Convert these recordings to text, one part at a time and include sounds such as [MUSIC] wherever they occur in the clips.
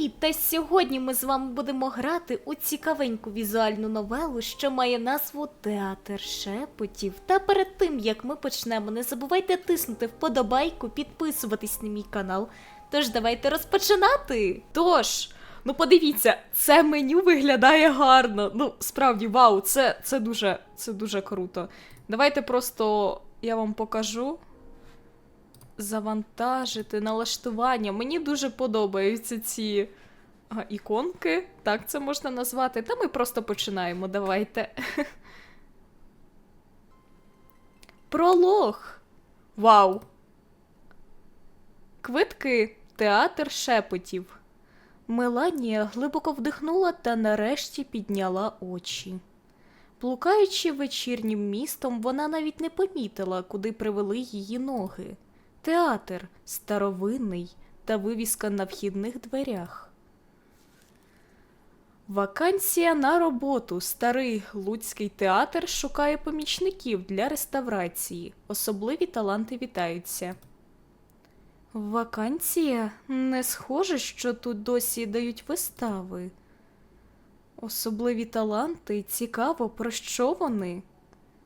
Привіт! Та сьогодні ми з вами будемо грати у цікавеньку візуальну новелу, що має назву Театр шепотів. Та перед тим як ми почнемо, не забувайте тиснути вподобайку, підписуватись на мій канал. Тож давайте розпочинати. Тож, ну подивіться, це меню виглядає гарно. Ну, справді, вау, це, це дуже, це дуже круто. Давайте просто я вам покажу завантажити налаштування. Мені дуже подобаються ці а, іконки, так це можна назвати. Та ми просто починаємо. Давайте. [LAUGHS] Пролог. Вау. Квитки. Театр шепотів. Меланія глибоко вдихнула та нарешті підняла очі. Блукаючи вечірнім містом, вона навіть не помітила, куди привели її ноги. Театр старовинний та вивіска на вхідних дверях. Вакансія на роботу. Старий Луцький театр шукає помічників для реставрації. Особливі таланти вітаються. Вакансія? Не схоже, що тут досі дають вистави. Особливі таланти, цікаво, про що вони?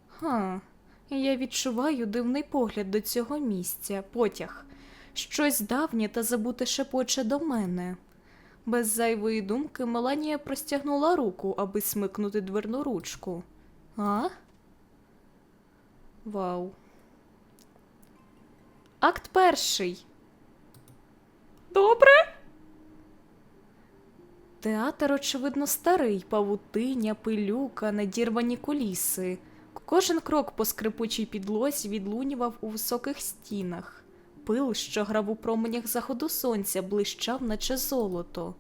Ха, я відчуваю дивний погляд до цього місця, потяг. Щось давнє та забуте шепоче до мене. Без зайвої думки Меланія простягнула руку, аби смикнути дверну ручку. А? Вау. Акт перший. Добре. Театр, очевидно, старий, павутиня, пилюка, надірвані куліси. Кожен крок по скрипучій підлозі відлунював у високих стінах. Пил, що грав у променях заходу сонця, блищав, наче золото.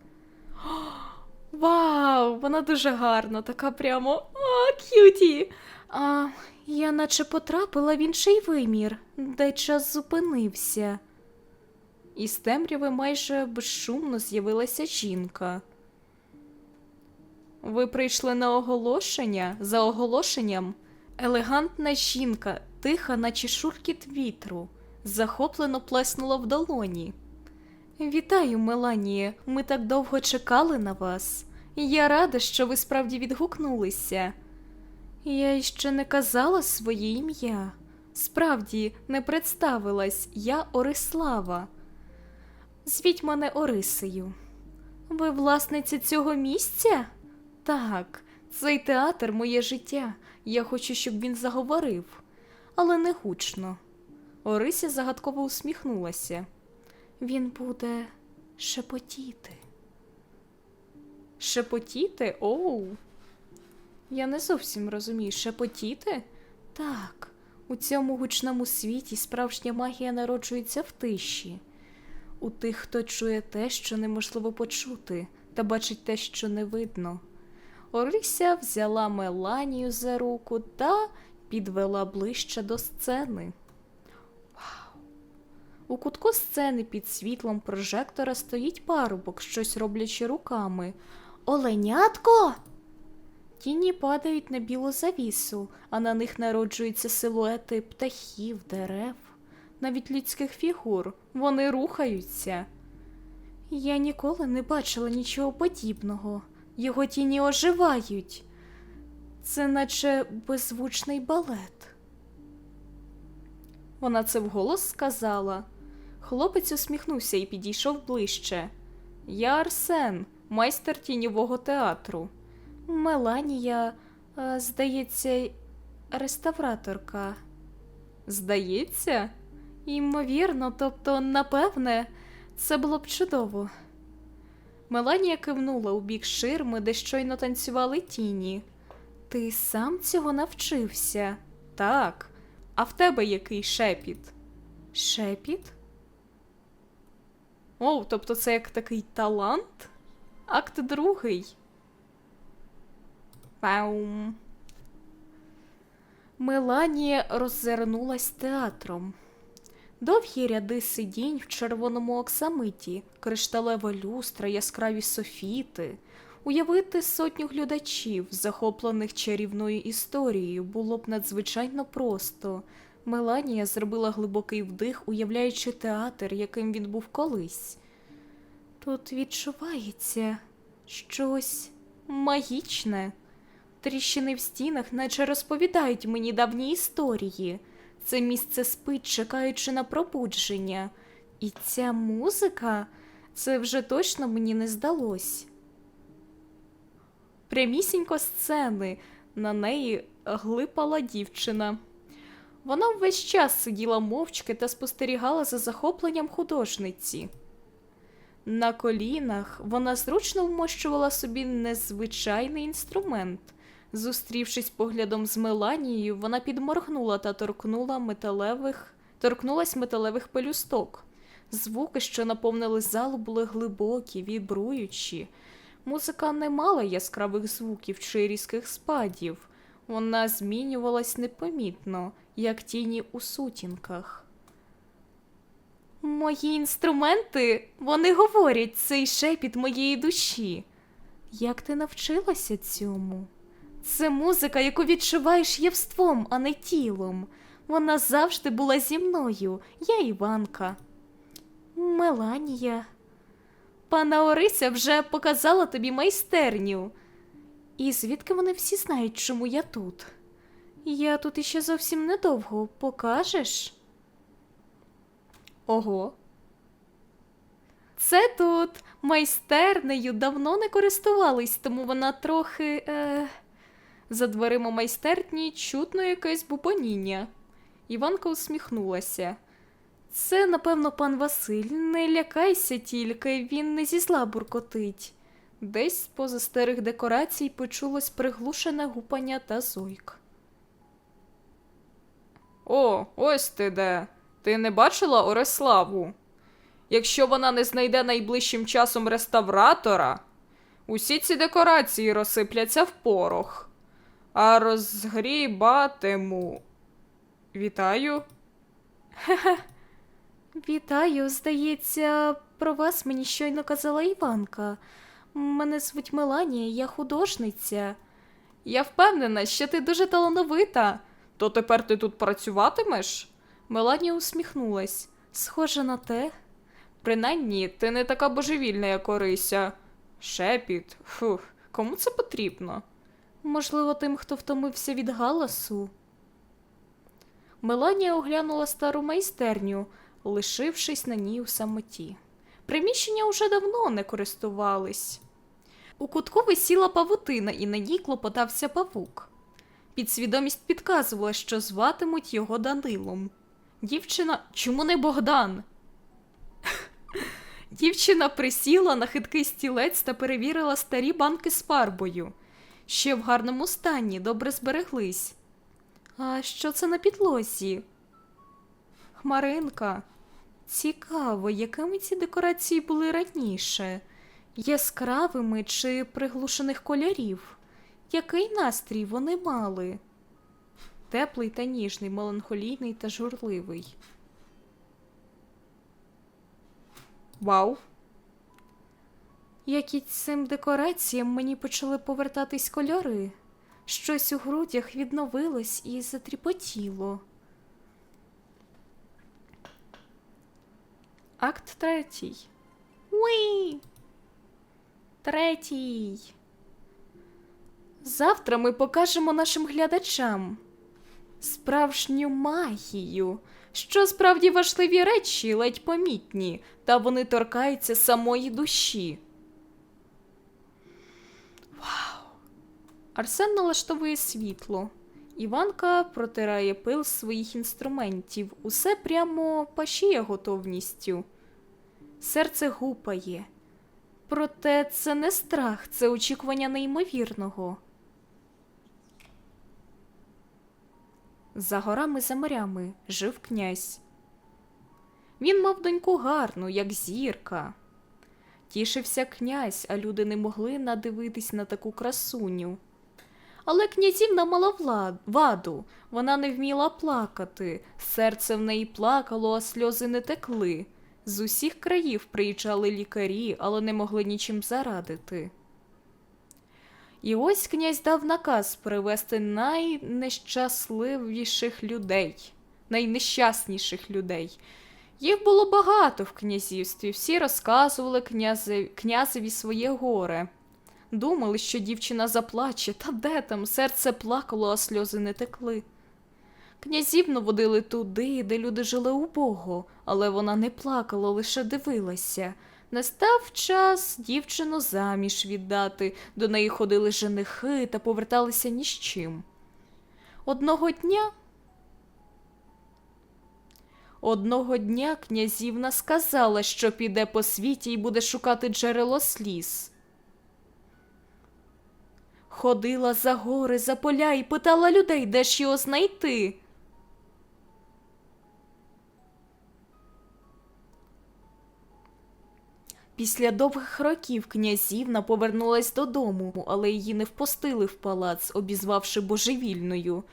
[GASPS] Вау, вона дуже гарна, така прямо а, к'юті. А, я наче потрапила в інший вимір, де час зупинився. Із темряви майже безшумно з'явилася жінка. Ви прийшли на оголошення? За оголошенням? Елегантна жінка, тиха, наче шуркіт вітру, захоплено плеснула в долоні. Вітаю, Меланія. Ми так довго чекали на вас. Я рада, що ви справді відгукнулися. Я іще не казала своє ім'я. Справді, не представилась, я Орислава. Звіть мене Орисею. Ви власниця цього місця? Так, цей театр моє життя. Я хочу, щоб він заговорив, але не гучно. Орися загадково усміхнулася. Він буде шепотіти. Шепотіти? Оу. Я не зовсім розумію, шепотіти? Так, у цьому гучному світі справжня магія народжується в тиші. У тих, хто чує те, що неможливо почути, та бачить те, що не видно. Орися взяла Меланію за руку та підвела ближче до сцени. Вау! У кутку сцени під світлом прожектора стоїть парубок, щось роблячи руками. Оленятко! Тіні падають на білу завісу, а на них народжуються силуети птахів, дерев, навіть людських фігур. Вони рухаються. Я ніколи не бачила нічого подібного. Його тіні оживають. Це наче беззвучний балет. Вона це вголос сказала. Хлопець усміхнувся і підійшов ближче. Я Арсен, майстер тіньового театру. Меланія, здається, реставраторка. Здається? Ймовірно, тобто, напевне, це було б чудово. Меланія кивнула у бік ширми, де щойно танцювали тіні. Ти сам цього навчився? Так. А в тебе який шепіт? Шепіт? О, тобто це як такий талант? Акт другий. Паум. Меланія роззирнулась театром. Довгі ряди сидінь в червоному оксамиті, кришталева люстра, яскраві софіти. Уявити сотню глядачів, захоплених чарівною історією, було б надзвичайно просто. Меланія зробила глибокий вдих, уявляючи театр, яким він був колись. Тут відчувається щось магічне. Тріщини в стінах, наче розповідають мені давні історії. Це місце спить, чекаючи на пробудження. І ця музика, це вже точно мені не здалось. Прямісінько сцени, на неї глипала дівчина. Вона весь час сиділа мовчки та спостерігала за захопленням художниці. На колінах вона зручно вмощувала собі незвичайний інструмент. Зустрівшись поглядом з Меланією, вона підморгнула та торкнула металевих, торкнулась металевих пелюсток. Звуки, що наповнили залу, були глибокі, вібруючі. Музика не мала яскравих звуків чи різких спадів. Вона змінювалась непомітно, як тіні у сутінках. Мої інструменти, вони говорять цей шепіт моєї душі. Як ти навчилася цьому? Це музика, яку відчуваєш євством, а не тілом. Вона завжди була зі мною, я Іванка. Меланія. Пана Орися вже показала тобі майстерню. І звідки вони всі знають, чому я тут? Я тут іще зовсім недовго. Покажеш? Ого. Це тут майстернею давно не користувались, тому вона трохи. Е... За дверима майстерні чутно якесь бубоніння. Іванка усміхнулася. Це, напевно, пан Василь. Не лякайся тільки, він не зі зла буркотить. Десь поза старих декорацій почулось приглушене гупання та зойк. О, ось ти де. Ти не бачила Ореславу? Якщо вона не знайде найближчим часом реставратора, усі ці декорації розсипляться в порох, а розгрібатиму. Вітаю. Хе-хе. Вітаю, здається, про вас мені щойно казала Іванка. Мене звуть Меланія, я художниця. Я впевнена, що ти дуже талановита. То тепер ти тут працюватимеш? Меланія усміхнулась. Схоже на те. Принаймні, ти не така божевільна, як Орися. Шепіт. Фух, кому це потрібно? Можливо, тим, хто втомився від галасу. Меланія оглянула стару майстерню, лишившись на ній у самоті. Приміщення уже давно не користувались. У кутку висіла павутина, і на ній клопотався павук. Підсвідомість підказувала, що зватимуть його Данилом. Дівчина. Чому не Богдан? [LAUGHS] Дівчина присіла на хиткий стілець та перевірила старі банки з фарбою. Ще в гарному стані, добре збереглись. А що це на підлозі? Хмаринка. Цікаво, якими ці декорації були раніше? Яскравими чи приглушених кольорів? Який настрій вони мали? Теплий та ніжний, меланхолійний та журливий. Вау. Як і цим декораціям мені почали повертатись кольори. Щось у грудях відновилось і затріпотіло. Акт третій. Уі! Третій. Завтра ми покажемо нашим глядачам справжню магію, що справді важливі речі ледь помітні, та вони торкаються самої душі. Арсен налаштовує світло. Іванка протирає пил своїх інструментів, усе прямо пашіє готовністю. Серце гупає. Проте це не страх, це очікування неймовірного. За горами за морями жив князь. Він мав доньку гарну, як зірка. Тішився князь, а люди не могли надивитись на таку красуню. Але князівна мала ваду, вона не вміла плакати, серце в неї плакало, а сльози не текли. З усіх країв приїжджали лікарі, але не могли нічим зарадити. І ось князь дав наказ привести найнещасливіших людей, найнещасніших людей. Їх було багато в князівстві, всі розказували князе... князеві своє горе. Думали, що дівчина заплаче, та де там, серце плакало, а сльози не текли. Князівну водили туди, де люди жили убого, але вона не плакала, лише дивилася. Настав час дівчину заміж віддати, до неї ходили женихи та поверталися ні з чим. Одного дня. Одного дня князівна сказала, що піде по світі і буде шукати джерело сліз. Ходила за гори, за поля і питала людей, де ж його знайти. Після довгих років князівна повернулась додому, але її не впустили в палац, обізвавши божевільною.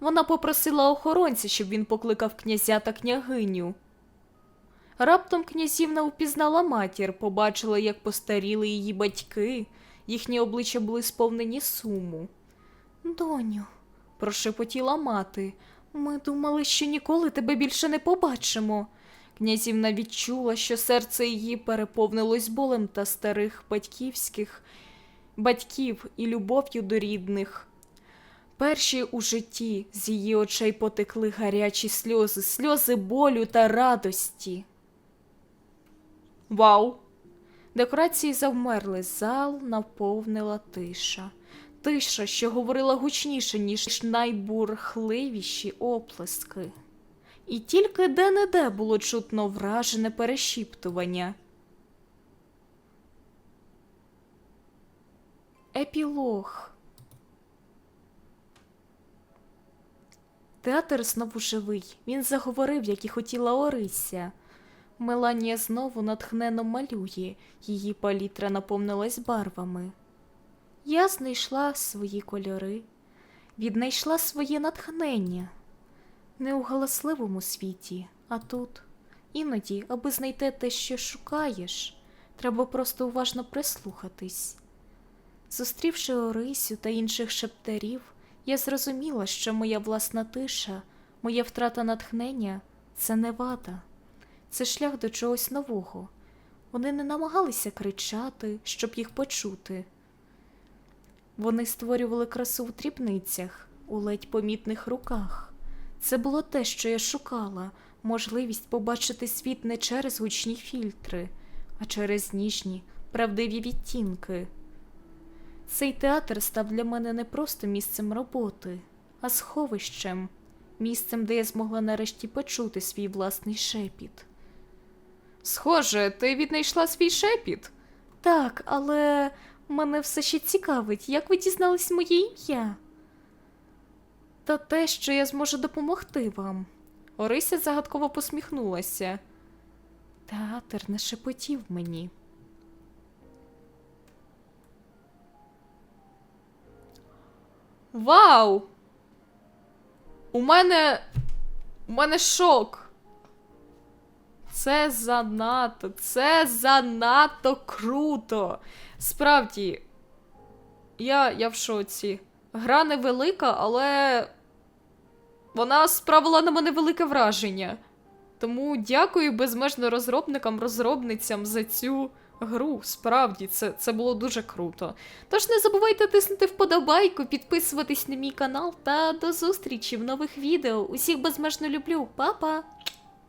Вона попросила охоронця, щоб він покликав князя та княгиню. Раптом князівна упізнала матір, побачила, як постаріли її батьки, їхні обличчя були сповнені суму. Доню, прошепотіла мати, ми думали, що ніколи тебе більше не побачимо. Князівна відчула, що серце її переповнилось болем та старих батьківських батьків і любов'ю до рідних. Перші у житті з її очей потекли гарячі сльози, сльози болю та радості. Вау! Декорації завмерли, зал наповнила тиша. Тиша, що говорила гучніше, ніж найбурхливіші оплески. І тільки де-не-де було чутно вражене перешіптування. Епілог. Театр знову живий. Він заговорив, як і хотіла Орися. Меланія знову натхнено малює, її палітра наповнилась барвами. Я знайшла свої кольори, віднайшла своє натхнення. Не у галасливому світі, а тут. Іноді, аби знайти те, що шукаєш, треба просто уважно прислухатись. Зустрівши Орисю та інших шептарів, я зрозуміла, що моя власна тиша, моя втрата натхнення це не вада, це шлях до чогось нового. Вони не намагалися кричати, щоб їх почути. Вони створювали красу в дрібницях, у ледь помітних руках. Це було те, що я шукала, можливість побачити світ не через гучні фільтри, а через ніжні, правдиві відтінки. Цей театр став для мене не просто місцем роботи, а сховищем, місцем, де я змогла нарешті почути свій власний шепіт. Схоже, ти віднайшла свій шепіт? Так, але мене все ще цікавить, як ви дізнались моє ім'я? Та те, що я зможу допомогти вам. Орися загадково посміхнулася. Театр не шепотів мені. Вау! У мене. У мене шок. Це занадто, це занадто круто. Справді, я, я в шоці. Гра невелика, але вона справила на мене велике враження. Тому дякую безмежно розробникам, розробницям за цю гру. Справді, це, це було дуже круто. Тож не забувайте тиснути вподобайку, підписуватись на мій канал та до зустрічі в нових відео. Усіх безмежно люблю, Па-па!